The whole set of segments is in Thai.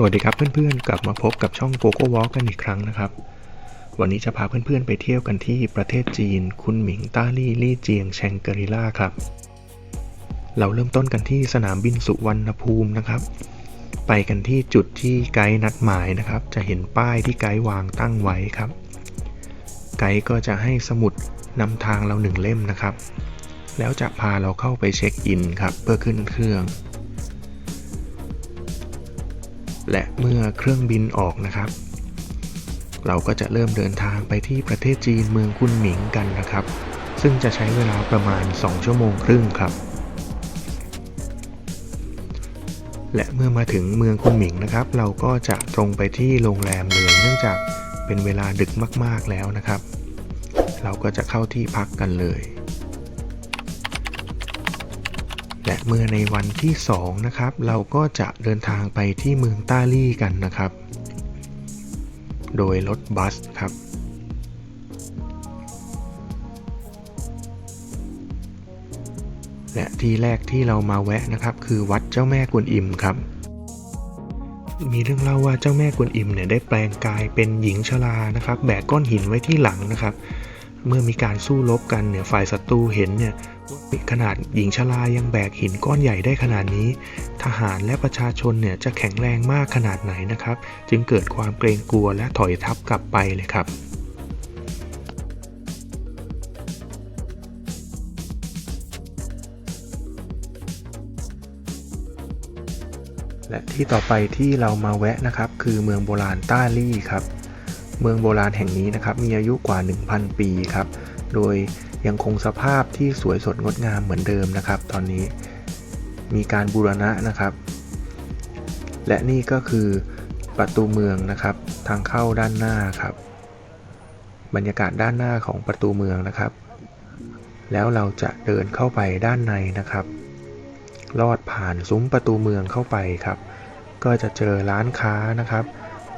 สวัสดีครับเพื่อนๆ กลับมาพบกับช่อง GoGo Walk กันอีกครั้งนะครับ วันนี้จะพาเพื่อนๆ ไปเที่ยวกันที่ประเทศจีน คุนหมิงต้าลี่ลี่เจียงแชงกรีล่าครับ เราเริ่มต้นกันที่สนามบินสุวรรณภูมินะครับ ไปกันที่จุดที่ไกด์นัดหมายนะครับ จะเห็นป้ายที่ไกด์วางตั้งไว้ครับ ไกด์ก็จะให้สมุดนำทางเราหนึ่งเล่มนะครับ แล้วจะพาเราเข้าไปเช็คอินครับเพื่อขึ้นเครื่อง และเมื่อเครื่องบินออกนะครับ เราก็จะเริ่มเดินทางไปที่ประเทศจีนเมืองคุนหมิงกันนะครับ ซึ่งจะใช้เวลาประมาณ 2 ชั่วโมงครึ่งครับ และเมื่อมาถึงเมืองคุนหมิงนะครับ เราก็จะตรงไปที่โรงแรมเลยเนื่องจากเป็นเวลาดึกมาก ๆแล้วนะครับ เราก็จะเข้าที่พักกันเลย และเมื่อในวันที่2นะครับเราก็จะเดินทางไปที่เมืองต้าลี่กันนะครับ โดยรถบัสครับและที่แรกที่เรามาแวะนะครับ คือวัดเจ้าแม่กวนอิมครับ มีเรื่องเล่าว่าเจ้าแม่กวนอิมเนี่ยได้แปลงกายเป็นหญิงชรานะครับ แบกก้อนหินไว้ที่หลังนะครับ เมื่อมีการสู้รบกันเนี่ยฝ่ายศัตรูเห็นเนี่ย ขนาดหญิงชรายังแบกหินก้อนใหญ่ได้ขนาดนี้ ทหารและประชาชนเนี่ยจะแข็งแรงมากขนาดไหนนะครับ จึงเกิดความเกรงกลัวและถอยทับกลับไปเลยครับและที่ต่อไปที่เรามาแวะนะครับ คือเมืองโบราณต้าลี่ครับ เมืองโบราณแห่งนี้นะครับ มีอายุกว่า 1,000 ปีครับ โดย ยังคงสภาพที่สวยสดงดงามเหมือนเดิมนะครับ ตอนนี้มีการบูรณะนะครับ และนี่ก็คือประตูเมืองนะครับ ทางเข้าด้านหน้าครับ บรรยากาศด้านหน้าของประตูเมืองนะครับ แล้วเราจะเดินเข้าไปด้านในนะครับ ลอดผ่านซุ้มประตูเมืองเข้าไปครับ ก็จะเจอร้านค้านะครับ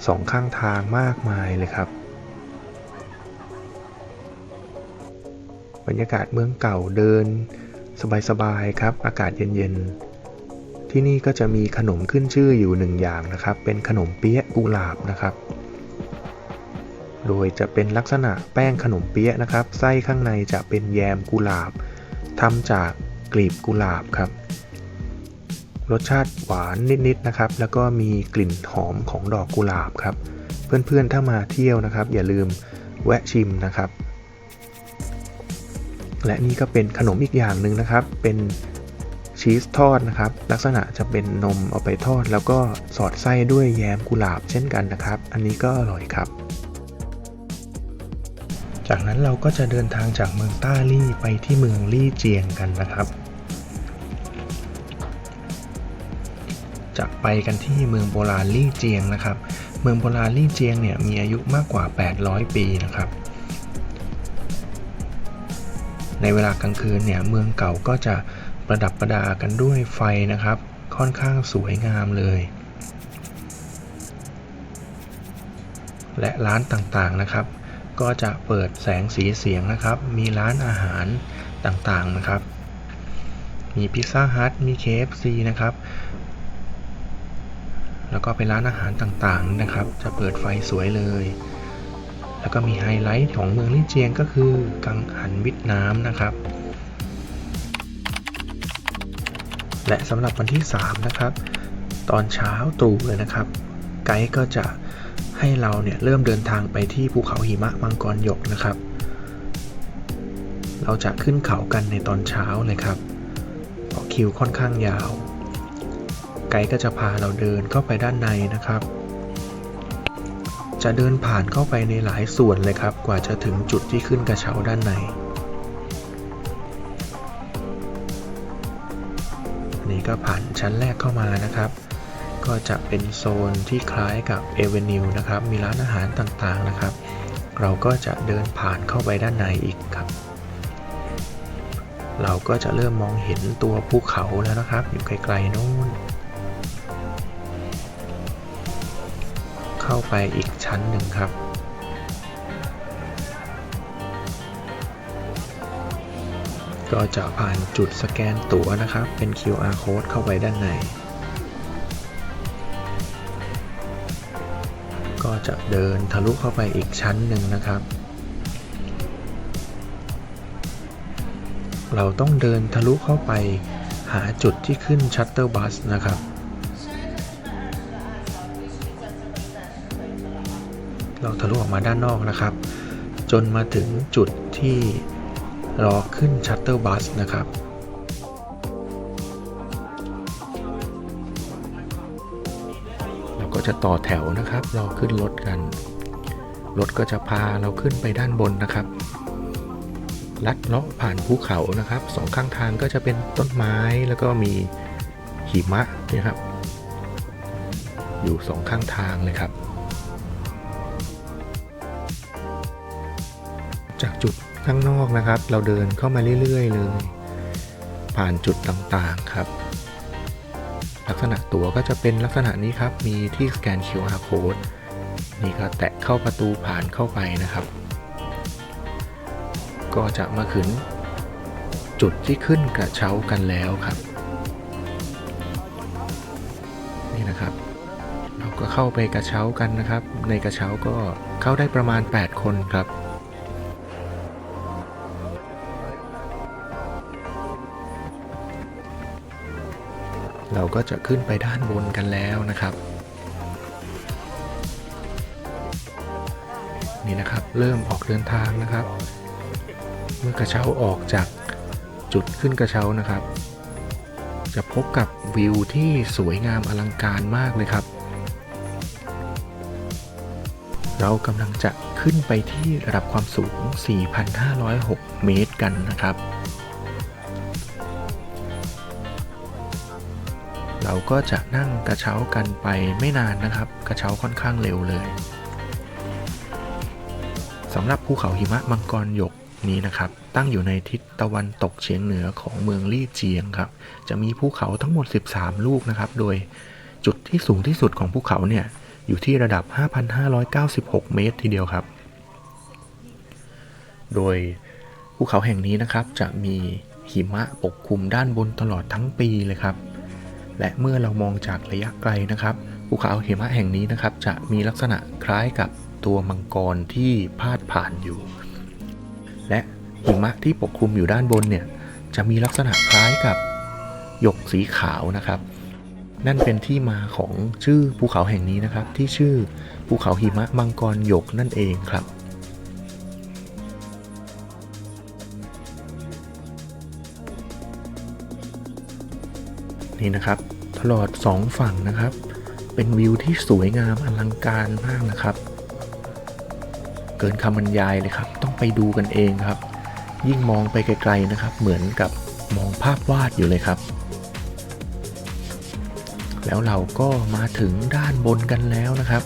สองข้างทางมากมายเลยครับ บรรยากาศเมืองเก่าเดิน สบายๆครับ อากาศเย็นๆ ที่นี่ก็จะมีขนมขึ้นชื่ออยู่หนึ่งอย่างนะครับ เป็นขนมเปี๊ยะกุหลาบนะครับ โดยจะเป็นลักษณะแป้งขนมเปี๊ยะนะครับ ไส้ข้างในจะเป็นแยมกุหลาบทำจากกลีบกุหลาบครับ รสชาติหวานนิดๆนะครับ แล้วก็มีกลิ่นหอมของดอกกุหลาบครับ เพื่อนๆถ้ามาเที่ยวนะครับ อย่าลืมแวะชิมนะครับ และนี่ก็เป็นขนมอีกอย่างหนึ่งนะครับ เป็นชีสทอดนะครับ ลักษณะจะเป็นนมเอาไปทอด แล้วก็สอดไส้ด้วยแยมกุหลาบเช่นกันนะครับ อันนี้ก็อร่อยครับ จากนั้นเราก็จะเดินทางจากเมืองต้าลี่ไปที่เมืองลี่เจียงกันนะครับจะไปกันที่เมืองโบราณลี่เจียงนะครับ เมืองโบราณลี่เจียงเนี่ยมีอายุมากกว่า 800 ปีนะครับ ในเวลากลางคืนเนี่ยเมืองเก่าก็จะประดับประดากันด้วยไฟนะครับ ค่อนข้างสวยงามเลย และร้านต่างๆนะครับ ก็จะเปิดแสงสีเสียงนะครับ มีร้านอาหารต่างๆนะครับ มีพิซซ่าฮัทมี KFC นะครับแล้วก็เป็นร้านอาหารต่างๆนะครับ จะเปิดไฟสวยเลย แล้วก็มีไฮไลท์ของเมืองลี่เจียงก็คือกังหันวิทน้ำนะครับ และสำหรับวันที่ 3 นะครับ ตอนเช้าตรู่เลยนะครับ ไกด์ก็จะให้เราเนี่ยเริ่มเดินทางไปที่ภูเขาหิมะมังกรหยกนะครับ เราจะขึ้นเขากันในตอนเช้าเลยครับเพราะคิวค่อนข้างยาว ไกด์ก็จะพาเราเดินเข้าไปด้านในนะครับ จะเดินผ่านเข้าไปในหลายส่วนเลยครับ กว่าจะถึงจุดที่ขึ้นกระเช้าด้านใน นี่ก็ผ่านชั้นแรกเข้ามานะครับ ก็จะเป็นโซนที่คล้ายกับเอเวนิวนะครับ มีร้านอาหารต่างๆนะครับ เราก็จะเดินผ่านเข้าไปด้านในอีกครับ เราก็จะเริ่มมองเห็นตัวภูเขาแล้วนะครับ อยู่ไกลๆโน้น เข้าไปอีกชั้นหนึ่งครับ ก็จะผ่านจุดสแกนตั๋วนะครับ เป็น QR code เข้าไปด้านใน ก็จะเดินทะลุเข้าไปอีกชั้นหนึ่งนะครับเราต้องเดินทะลุเข้าไปหาจุดที่ขึ้นชัตเตอร์บัสนะครับ เราทะลุออกมาด้านนอกนะครับ จนมาถึงจุดที่รอขึ้นชัตเตอร์บัสนะครับเราก็จะต่อแถวนะครับรอขึ้นรถกัน รถก็จะพาเราขึ้นไปด้านบนนะครับ ลัดเลาะผ่านภูเขานะครับสองข้างทางก็จะเป็นต้นไม้แล้วก็มีหิมะนะครับ อยู่สองข้างทางเลยครับ ข้างนอกนะครับ เราเดินเข้ามาเรื่อยๆเลย ผ่านจุดต่างๆครับ ลักษณะตั๋วก็จะเป็นลักษณะนี้ครับ มีที่สแกน QR code นี่ก็แตะเข้าประตูผ่านเข้าไปนะครับ ก็จะมาถึงจุดที่ขึ้นกระเช้ากันแล้วครับ นี่นะครับ เราก็เข้าไปกระเช้ากันนะครับ ในกระเช้าก็เข้าได้ประมาณ 8 คนครับ เราก็จะขึ้นไปด้านบนกันแล้วนะครับ นี่นะครับเริ่มออกเดินทางนะครับ เมื่อกระเช้าออกจากจุดขึ้นกระเช้านะครับ จะพบกับวิวที่สวยงามอลังการมากเลยครับ เรากำลังจะขึ้นไปที่ระดับความสูง 4,506 เมตรกันนะครับ ก็จะนั่งกระเช้ากันไปไม่นานนะครับ กระเช้าค่อนข้างเร็วเลยสำหรับภูเขาหิมะมังกรหยกนี้นะครับ ตั้งอยู่ในทิศตะวันตกเฉียงเหนือของเมืองลี่เจียงครับ จะมีภูเขาทั้งหมด 13 ลูกนะครับ โดยจุดที่สูงที่สุดของภูเขาเนี่ยอยู่ที่ระดับ 5,596 เมตรทีเดียวครับ โดยภูเขาแห่งนี้นะครับจะมีหิมะปกคลุมด้านบนตลอดทั้งปีเลยครับ และเมื่อเรามองจากระยะไกลนะครับภูเขาหิมะแห่งนี้นะครับ จะมีลักษณะคล้ายกับตัวมังกรที่พาดผ่านอยู่ และหิมะที่ปกคลุมอยู่ด้านบนเนี่ยจะมีลักษณะคล้ายกับหยกสีขาวนะครับ นั่นเป็นที่มาของชื่อภูเขาแห่งนี้นะครับ ที่ชื่อภูเขาหิมะมังกรหยกนั่นเองครับ นี่นะครับ ตลอดสองฝั่งนะครับ เป็นวิวที่สวยงามอลังการมากนะครับ เกินคำบรรยายเลยครับ ต้องไปดูกันเองครับ ยิ่งมองไปไกลๆนะครับ เหมือนกับมองภาพวาดอยู่เลยครับ แล้วเราก็มาถึงด้านบนกันแล้วนะครับ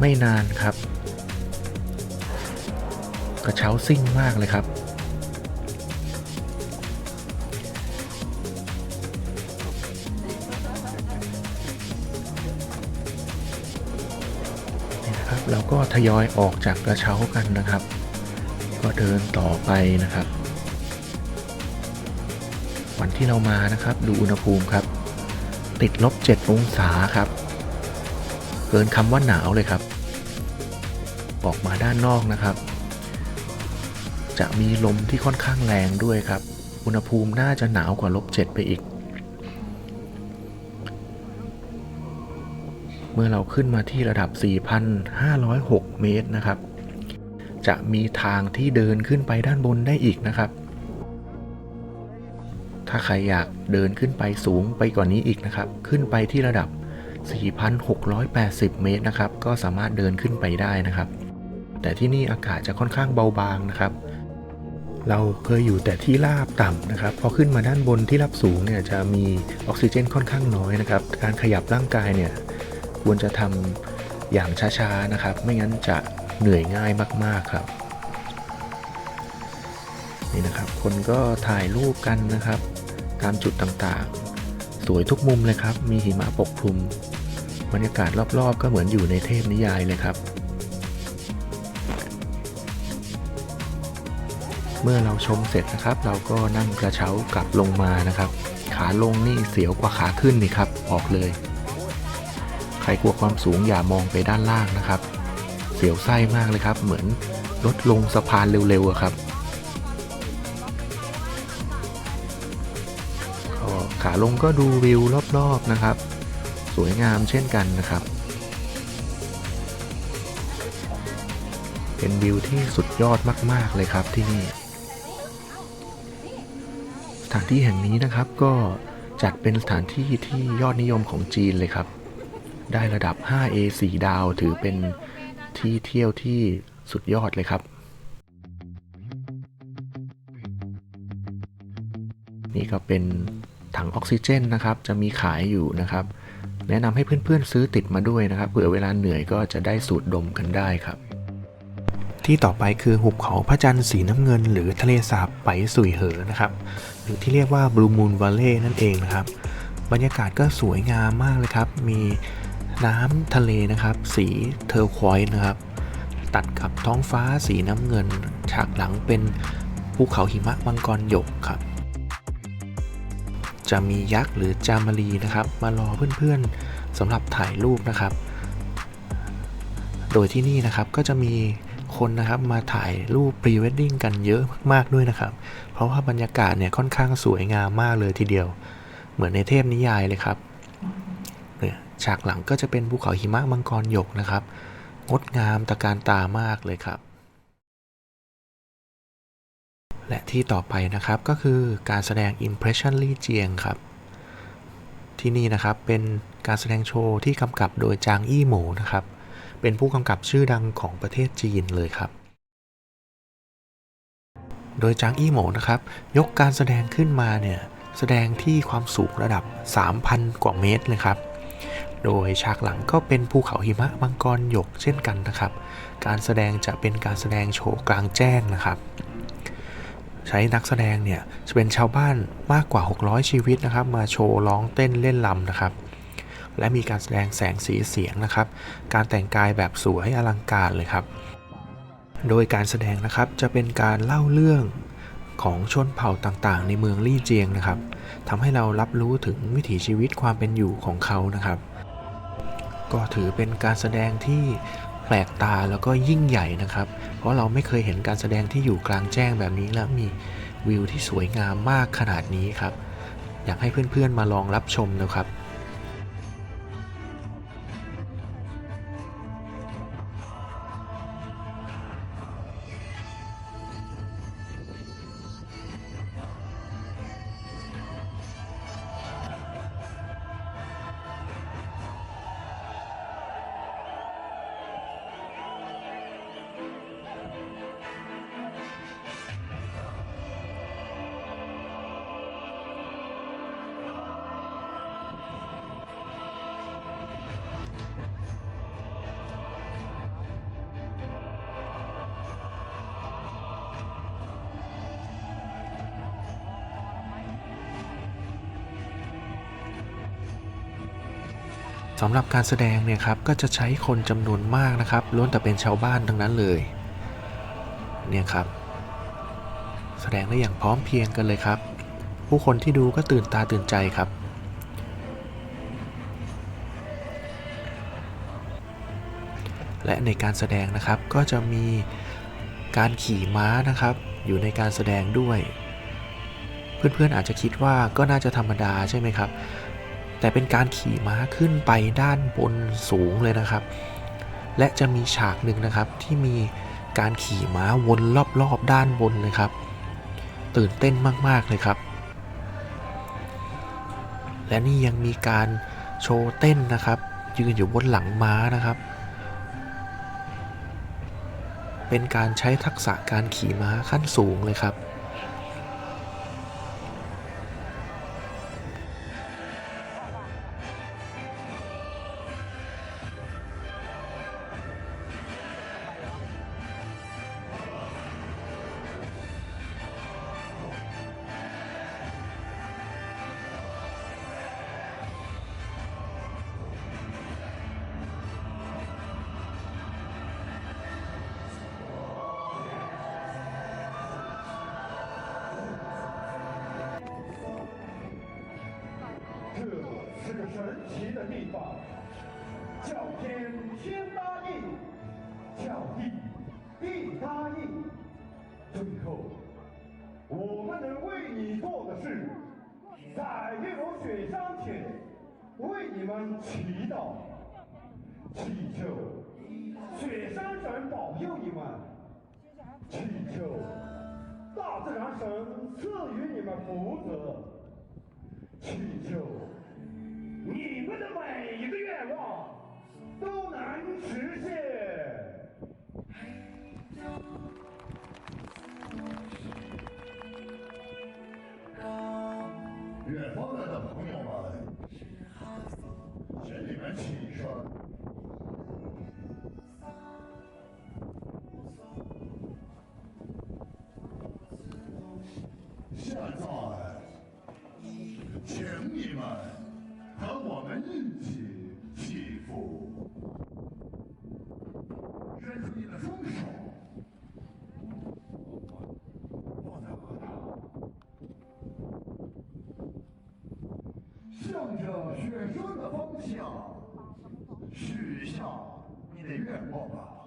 ไม่นานครับ กระเช้าซิ่งมากเลยครับ ทยอยออกจากกระเช้ากันนะครับ ก็เดินต่อไปนะครับ วันที่เรามานะครับ ดูอุณหภูมิครับ ติดลบ 7 องศาครับ เกินคำว่าหนาวเลยครับ ออกมาด้านนอกนะครับ จะมีลมที่ค่อนข้างแรงด้วยครับ อุณหภูมิน่าจะหนาวกว่าลบ 7 ไปอีก เมื่อเราขึ้นมาที่ระดับ 4,506 เมตรนะครับ จะมีทางที่เดินขึ้นไปด้านบนได้อีกนะครับ ถ้าใครอยากเดินขึ้นไปสูงไปกว่านี้อีกนะครับ ขึ้นไปที่ระดับ 4,680 เมตรนะครับ ก็สามารถเดินขึ้นไปได้นะครับ แต่ที่นี่อากาศจะค่อนข้างเบาบางนะครับ เราเคยอยู่แต่ที่ราบต่ำนะครับ พอขึ้นมาด้านบนที่ราบสูงเนี่ยจะมีออกซิเจนค่อนข้างน้อยนะครับ การขยับร่างกายเนี่ย ควรจะทำอย่างช้าๆนะครับ ไม่งั้นจะเหนื่อยง่ายมากๆครับ นี่นะครับ คนก็ถ่ายรูปกันนะครับ ตามจุดต่างๆ สวยทุกมุมเลยครับ มีหิมะปกคลุม บรรยากาศรอบๆ ก็เหมือนอยู่ในเทพนิยายเลยครับ เมื่อเราชมเสร็จนะครับ เราก็นั่งกระเช้ากลับลงมานะครับ ขาลงนี่เสียวกว่าขาขึ้นนี่ครับ ออกเลย ขรกลัวความสูงอย่ามองไปด้านล่างนะครับ เสียวไส้มากเลยครับ เหมือนรถลงสะพานเร็วๆครับขาลงก็ดูวิวรอบๆนะครับ สวยงามเช่นกันนะครับ เป็นวิวที่สุดยอดมาก ๆเลยครับที่นี่สถานที่แห่งนี้นะครับก็จัดเป็นสถานที่ที่ยอดนิยมของจีนเลยครับ ได้ระดับ 5A 4 ดาว ถือเป็นที่เที่ยวที่สุดยอดเลยครับ นี่ก็เป็นถังออกซิเจนนะครับ จะมีขายอยู่นะครับ แนะนำให้เพื่อนๆซื้อติดมาด้วยนะครับ เผื่อเวลาเหนื่อยก็จะได้สูดดมกันได้ครับ ที่ต่อไปคือหุบเขาพระจันทร์สีน้ำเงิน หรือทะเลสาบไปสุยเหอนะครับ หรือที่เรียกว่าบลูมูนวัลเล่นั่นเองนะครับ บรรยากาศก็สวยงามมากเลยครับ มี น้ำทะเลนะครับ สีเทอร์ควอยซ์นะครับ ตัดกับท้องฟ้าสีน้ำเงิน ฉากหลังเป็นภูเขาหิมะมังกรหยกครับ จะมียักษ์หรือจามารีนะครับ มารอเพื่อนๆสำหรับถ่ายรูปนะครับ โดยที่นี่นะครับก็จะมีคนนะครับมาถ่ายรูปพรีเวดดิ้งกันเยอะมากๆด้วยนะครับ เพราะว่าบรรยากาศเนี่ยค่อนข้างสวยงามมากเลยทีเดียว เหมือนในเทพนิยายเลยครับ ฉากหลังก็จะเป็นภูเขาหิมะมังกรหยกนะครับ งดงามตะการตามากเลยครับ และที่ต่อไปนะครับก็คือการแสดง Impression ลี่เจียงครับ ที่นี่นะครับเป็นการแสดงโชว์ที่กำกับโดยจางอี้หมูนะครับ เป็นผู้กำกับชื่อดังของประเทศจีนเลยครับโดยจางอี้หมูนะครับ ยกการแสดงขึ้นมาเนี่ย แสดงที่ความสูงระดับ 3,000 กว่าเมตรเลยครับ โดยฉากหลังก็เป็นภูเขาหิมะมังกรหยกเช่นกันนะครับ การแสดงจะเป็นการแสดงโชว์กลางแจ้งนะครับ ใช้นักแสดงเนี่ยจะเป็นชาวบ้านมากกว่า 600 ชีวิตนะครับ มาโชว์ร้องเต้นเล่นลำนะครับ และมีการแสดงแสงสีเสียงนะครับ การแต่งกายแบบสวยอลังการเลยครับ โดยการแสดงนะครับจะเป็นการเล่าเรื่องของชนเผ่าต่างๆ ในเมืองลี่เจียงนะครับทำให้เรารับรู้ถึงวิถีชีวิตความเป็นอยู่ของเขานะครับ ก็ถือเป็นการแสดงที่แปลกตาแล้วก็ยิ่งใหญ่นะครับ เพราะเราไม่เคยเห็นการแสดงที่อยู่กลางแจ้งแบบนี้และมีวิวที่สวยงามมากขนาดนี้ครับ อยากให้เพื่อนๆมาลองรับชมนะครับ สำหรับการแสดงเนี่ยครับก็จะใช้คนจำนวนมากนะครับล้วนแต่เป็นชาวบ้านทั้งนั้นเลยเนี่ยครับ แสดงได้อย่างพร้อมเพรียงกันเลยครับ ผู้คนที่ดูก็ตื่นตาตื่นใจครับ และในการแสดงนะครับก็จะมีการขี่ม้านะครับ อยู่ในการแสดงด้วย เพื่อนๆอาจจะคิดว่าก็น่าจะธรรมดาใช่ไหมครับ แต่เป็นการขี่ม้าขึ้นไปด้านบนสูงเลยนะครับ และจะมีฉากหนึ่งนะครับที่มีการขี่ม้าวนรอบๆด้านบนเลยครับ ตื่นเต้นมากๆเลยครับ และนี่ยังมีการโชว์เต้นนะครับ ยืนอยู่บนหลังม้านะครับ เป็นการใช้ทักษะการขี่ม้าขั้นสูงเลยครับ 祈求雪山神保佑你们，祈求大自然神赐予你们福泽，祈求。你们的每一个愿望都能实现。远方来的朋友们，请你们起身。你们和我们一起祈福，伸出你的双手，向着雪山的方向，许下你的愿望吧。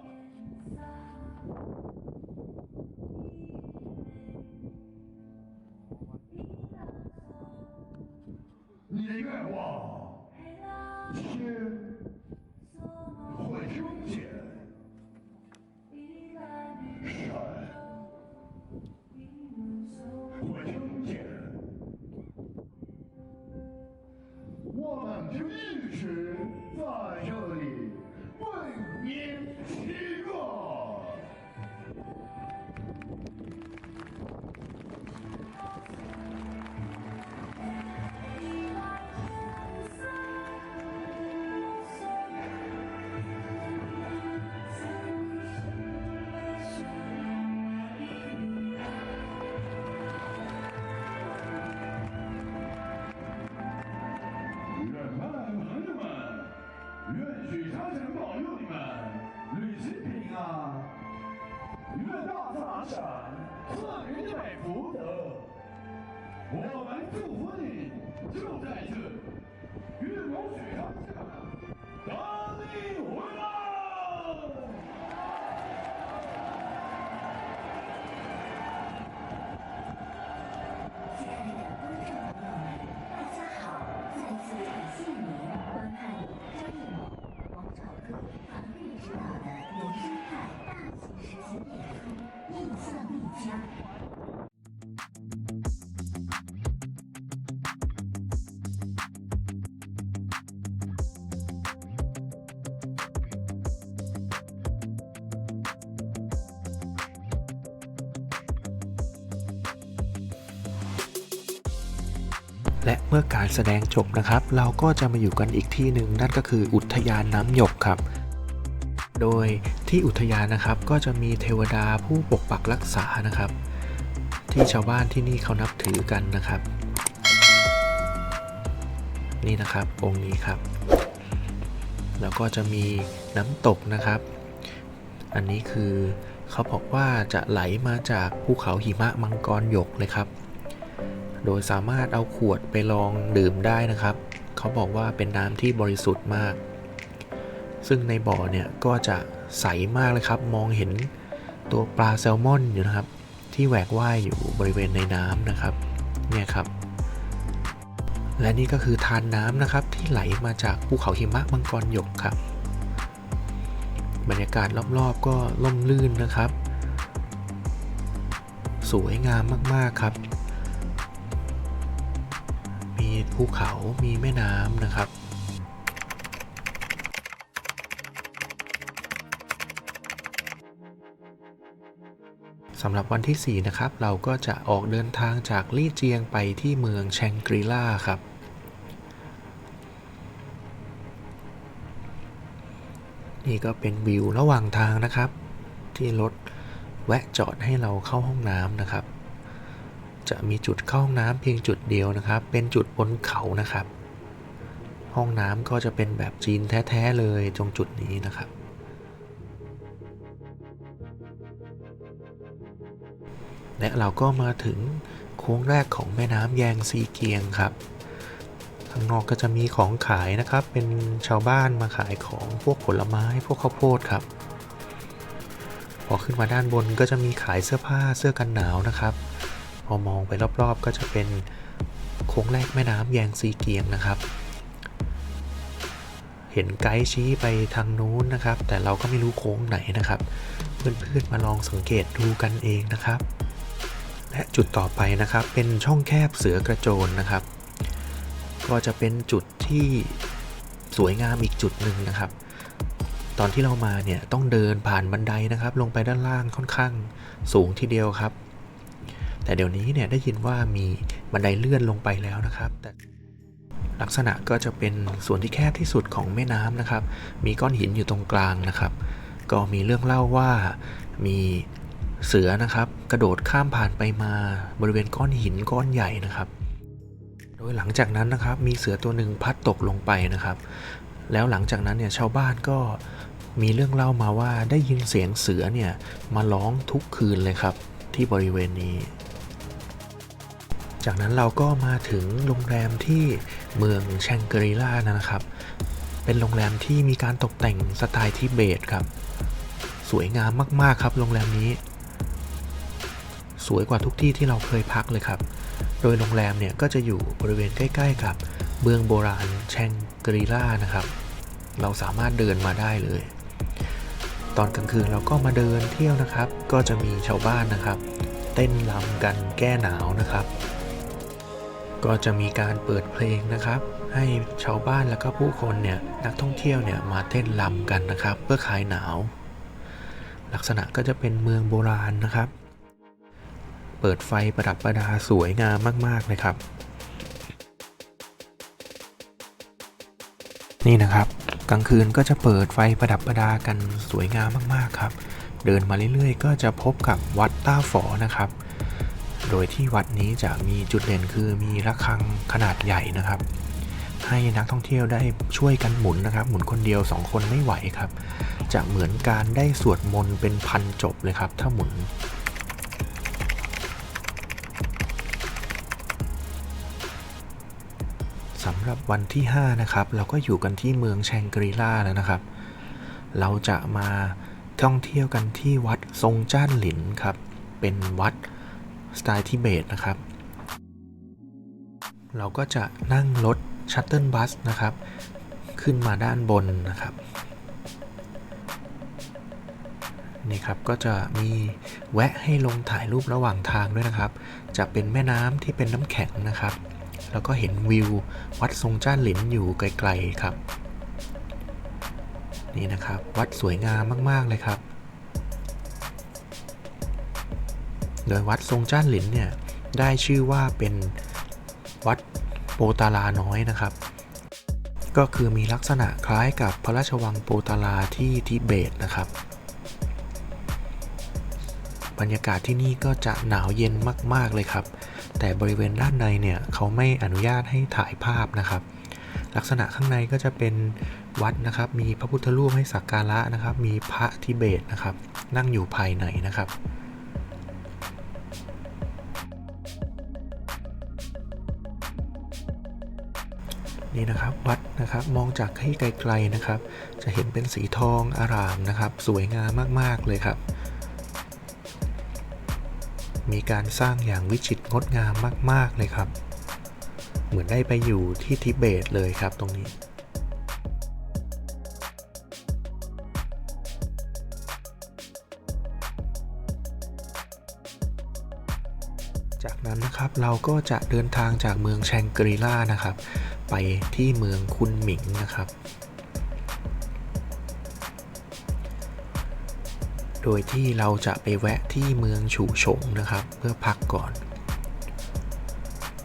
และเมื่อการแสดงจบนะครับ เราก็จะมาอยู่กันอีกที่หนึ่งนั่นก็คืออุทยานน้ำหยกครับ โดยที่อุทยานนะครับก็จะมีเทวดาผู้ปกปักรักษานะครับ ที่ชาวบ้านที่นี่เขานับถือกันนะครับ นี่นะครับองค์นี้ครับ แล้วก็จะมีน้ำตกนะครับ อันนี้คือเขาบอกว่าจะไหลมาจากภูเขาหิมะมังกรหยกเลยครับ โดยสามารถเอาขวดไปลองดื่มได้นะครับ เขาบอกว่าเป็นน้ำที่บริสุทธิ์มาก ซึ่งในบ่อเนี่ยก็จะใสมากเลยครับ มองเห็นตัวปลาแซลมอนอยู่นะครับ ที่แหวกว่ายอยู่บริเวณในน้ำนะครับ เนี่ยครับ และนี่ก็คือทานน้ำนะครับที่ไหลมาจากภูเขาหิมะมังกรหยกครับ บรรยากาศรอบๆ ก็ล่มลื่นนะครับ สวยงามมากๆครับ ภูเขามีแม่น้ำนะครับสำหรับวันที่ 4 นะครับ เราก็จะออกเดินทางจากลี่เจียงไปที่เมืองแชงกรีล่าครับ นี่ก็เป็นวิวระหว่างทางนะครับ ที่รถแวะจอดให้เราเข้าห้องน้ำนะครับ จะมีจุดเข้าห้องน้ำเพียงจุดเดียวนะครับ เป็นจุดบนเขานะครับ ห้องน้ำก็จะเป็นแบบจีนแท้ๆเลยตรงจุดนี้นะครับ และเราก็มาถึงโค้งแรกของแม่น้ำแยงซีเกียงครับข้างนอกก็จะมีของขายนะครับ เป็นชาวบ้านมาขายของพวกผลไม้พวกข้าวโพดครับ พอขึ้นมาด้านบนก็จะมีขายเสื้อผ้าเสื้อกันหนาวนะครับ อมองไปรอบๆ ก็จะเป็นโค้งแรกแม่น้ำแยงซีเกียงนะครับ เห็นไกด์ชี้ไปทางนู้นนะครับ แต่เราก็ไม่รู้โค้งไหนนะครับ เพื่อนๆมาลองสังเกตดูกันเองนะครับ และจุดต่อไปนะครับ เป็นช่องแคบเสือกระโจนนะครับ ก็จะเป็นจุดที่สวยงามอีกจุดหนึ่งนะครับ ตอนที่เรามาเนี่ยต้องเดินผ่านบันไดนะครับ ลงไปด้านล่างค่อนข้างสูงทีเดียวครับ แต่เดี๋ยวนี้เนี่ยได้ยินว่ามีบันไดเลื่อนลงไปแล้วนะครับแต่ลักษณะก็จะเป็นส่วนที่แคบที่สุดของแม่น้ำนะครับ มีก้อนหินอยู่ตรงกลางนะครับ ก็มีเรื่องเล่าว่ามีเสือนะครับ กระโดดข้ามผ่านไปมาบริเวณก้อนหินก้อนใหญ่นะครับ โดยหลังจากนั้นนะครับ มีเสือตัวหนึ่งพัดตกลงไปนะครับ แล้วหลังจากนั้นเนี่ยชาวบ้านก็มีเรื่องเล่ามาว่าได้ยินเสียงเสือเนี่ยมาร้องทุกคืนเลยครับ ที่บริเวณนี้ จากนั้นเราก็มาถึงโรงแรมที่เมืองแชงกรีลานะครับ เป็นโรงแรมที่มีการตกแต่งสไตล์ทิเบตครับ สวยงามมากๆครับ โรงแรมนี้ สวยกว่าทุกที่ที่เราเคยพักเลยครับ โดยโรงแรมเนี่ยก็จะอยู่บริเวณใกล้ ๆ กับเมืองโบราณแชงกรีลานะครับ เราสามารถเดินมาได้เลย ตอนกลางคืนเราก็มาเดินเที่ยวนะครับ ก็จะมีชาวบ้านนะครับ เต้นรำกันแก้หนาวนะครับ ก็จะมีการเปิดเพลงนะครับ ให้ชาวบ้านแล้วก็ผู้คนเนี่ยนักท่องเที่ยวเนี่ยมาเต้นรำกันนะครับ เพื่อคลายหนาว ลักษณะก็จะเป็นเมืองโบราณนะครับ เปิดไฟประดับประดาสวยงามมาก ๆ เลยครับ นี่นะครับกลางคืนก็จะเปิดไฟประดับประดากันสวยงามมาก ๆ ครับ เดินมาเรื่อย ๆ ก็จะพบกับวัดต้าฝอนะครับ โดยที่วัดนี้จะมีจุดเด่นคือมีระฆังขนาดใหญ่นะครับ ให้นักท่องเที่ยวได้ช่วยกันหมุนนะครับ หมุนคนเดียว 2 คนไม่ไหวครับ จะเหมือนการได้สวดมนต์เป็นพันจบเลยครับ ถ้าหมุนสำหรับวันที่ 5 นะครับ เราก็อยู่กันที่เมืองแชงกรีลาแล้วนะครับ เราจะมาท่องเที่ยวกันที่วัดทรงจ้านหลินครับ เป็นวัด สไตล์ทิเบตนะครับ เราก็จะนั่งรถชัตเติลบัสนะครับ ขึ้นมาด้านบนนะครับ นี่ครับก็จะมีแวะให้ลงถ่ายรูประหว่างทางด้วยนะครับ จะเป็นแม่น้ำที่เป็นน้ำแข็งนะครับ แล้วก็เห็นวิววัดทรงจ้านหลินอยู่ไกลๆครับ นี่นะครับ วัดสวยงามมากๆเลยครับ โดยวัดทรงจ้านหลินเนี่ยได้ชื่อว่าเป็นวัดโปตาลาน้อยนะครับ ก็คือมีลักษณะคล้ายกับพระราชวังโปตาลาที่ทิเบตนะครับ บรรยากาศที่นี่ก็จะหนาวเย็นมาก ๆ เลยครับ แต่บริเวณด้านในเนี่ยเขาไม่อนุญาตให้ถ่ายภาพนะครับ ลักษณะข้างในก็จะเป็นวัดนะครับ มีพระพุทธรูปให้สักการะนะครับ มีพระทิเบตนะครับ นั่งอยู่ภายในนะครับ นี่นะครับวัดนะครับมองจากให้ไกลๆนะครับ จะเห็นเป็นสีทองอารามนะครับ สวยงามมากๆเลยครับ มีการสร้างอย่างวิจิตรงดงามมาก ๆเลยครับ เหมือนได้ไปอยู่ที่ทิเบตเลยครับตรงนี้จากนั้นนะครับเราก็จะเดินทางจากเมืองแชงกรีลานะครับ ไปที่เมืองคุนหมิงนะครับ โดยที่เราจะไปแวะที่เมืองฉูฉงนะครับ เพื่อพักก่อน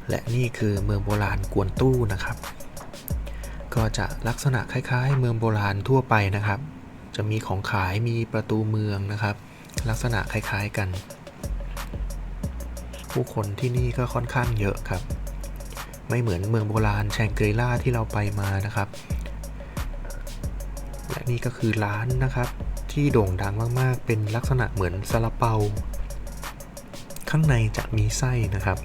และนี่คือเมืองโบราณกวนตู้นะครับ ก็จะลักษณะคล้ายๆ เมืองโบราณทั่วไปนะครับ จะมีของขายมีประตูเมืองนะครับ ลักษณะคล้ายๆกัน ผู้คนที่นี่ก็ค่อนข้างเยอะครับ ไม่เหมือนเมืองโบราณแชงกรีลาที่เราไปมานะครับ และนี่ก็คือร้านนะครับที่โด่งดังมากๆ เป็นลักษณะเหมือนซาลาเปา ข้างในจะมีไส้นะครับ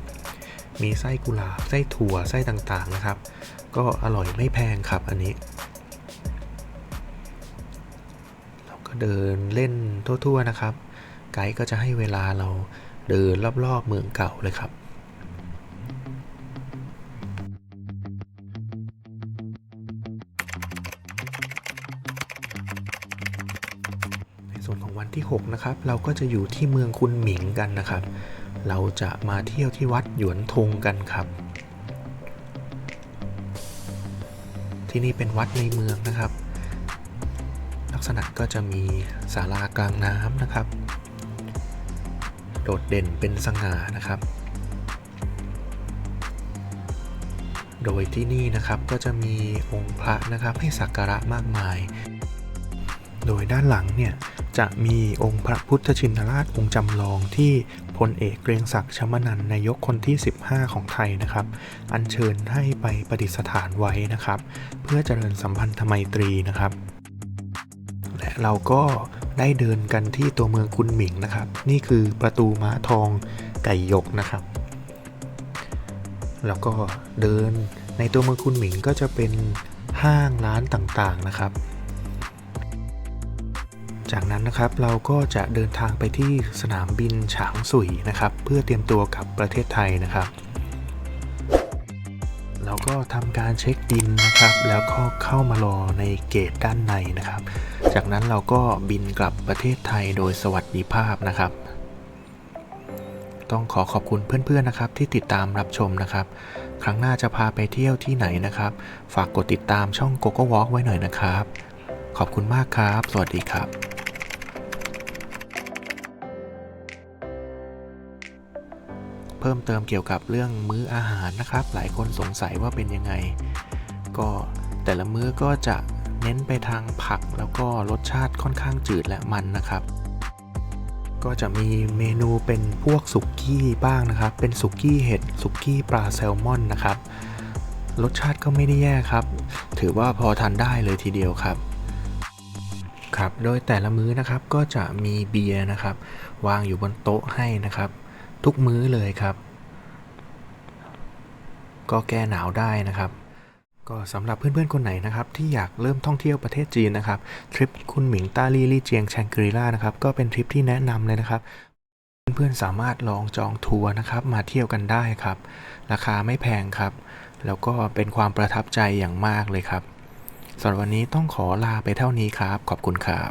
มีไส้กุหลาบ ไส้ถั่ว ไส้ต่างๆนะครับ ก็อร่อยไม่แพงครับอันนี้ เราก็เดินเล่นทั่วๆนะครับ ไกด์ก็จะให้เวลาเราเดินรอบๆเมืองเก่าเลยครับ วนของวันที่ 6 นะครับ เราก็จะอยู่ที่เมืองคุนหมิงกันนะครับ เราจะมาเที่ยวที่วัดหยวนทงกันครับ ที่นี่เป็นวัดในเมืองนะครับ ลักษณะก็จะมีศาลากลางน้ำนะครับ โดดเด่นเป็นสง่านะครับ โดยที่นี่นะครับก็จะมีองค์พระนะครับให้สักการะมากมายโดยด้านหลังเนี่ย จะมีองค์พระพุทธชินราชองค์จำลองที่พลเอกเกรียงศักดิ์ชมนันนายกคนที่ 15 ของไทยนะครับ อัญเชิญให้ไปประดิษฐานไว้นะครับ เพื่อเจริญสัมพันธไมตรีนะครับ และเราก็ได้เดินกันที่ตัวเมืองคุนหมิงนะครับ นี่คือประตูม้าทองไก่ยกนะครับ แล้วก็เดินในตัวเมืองคุนหมิงก็จะเป็นห้างร้านต่างๆนะครับ จากนั้นนะครับเราก็จะเดินทางไปที่สนามบินฉางสุยนะครับ เพื่อเตรียมตัวกับประเทศไทยนะครับ เราก็ทำการเช็คอินนะครับ แล้วก็เข้ามารอในเกตด้านในนะครับ จากนั้นเราก็บินกลับประเทศไทยโดยสวัสดิภาพนะครับ ต้องขอขอบคุณเพื่อนๆนะครับที่ติดตามรับชมนะครับ ครั้งหน้าจะพาไปเที่ยวที่ไหนนะครับ ฝากกดติดตามช่อง g o g o Walk ไว้หน่อยนะครับขอบคุณมากครับ สวัสดีครับ เพิ่มเติมเกี่ยวกับเรื่องมื้ออาหารนะครับ หลายคนสงสัยว่าเป็นยังไง ก็แต่ละมื้อก็จะเน้นไปทางผักแล้วก็รสชาติค่อนข้างจืดและมันนะครับ ก็จะมีเมนูเป็นพวกสุกี้บ้างนะครับ เป็นสุกี้เห็ดสุกี้ปลาแซลมอนนะครับ รสชาติก็ไม่ได้แย่ครับ ถือว่าพอทานได้เลยทีเดียวครับครับ โดยแต่ละมื้อนะครับก็จะมีเบียร์นะครับ วางอยู่บนโต๊ะให้นะครับ ทุกมื้อเลยครับ ก็แก้หนาวได้นะครับ ก็สำหรับเพื่อนๆคนไหนนะครับ ที่อยากเริ่มท่องเที่ยวประเทศจีนนะครับทริปคุณหมิงต้าลี่ลี่เจียงแชงกรีล่านะครับก็เป็นทริปที่แนะนำเลยนะครับเพื่อนๆสามารถลองจองทัวร์นะครับมาเที่ยวกันได้ครับ ราคาไม่แพงครับ แล้วก็เป็นความประทับใจอย่างมากเลยครับสำหรับวันนี้ต้องขอลาไปเท่านี้ครับ ขอบคุณครับ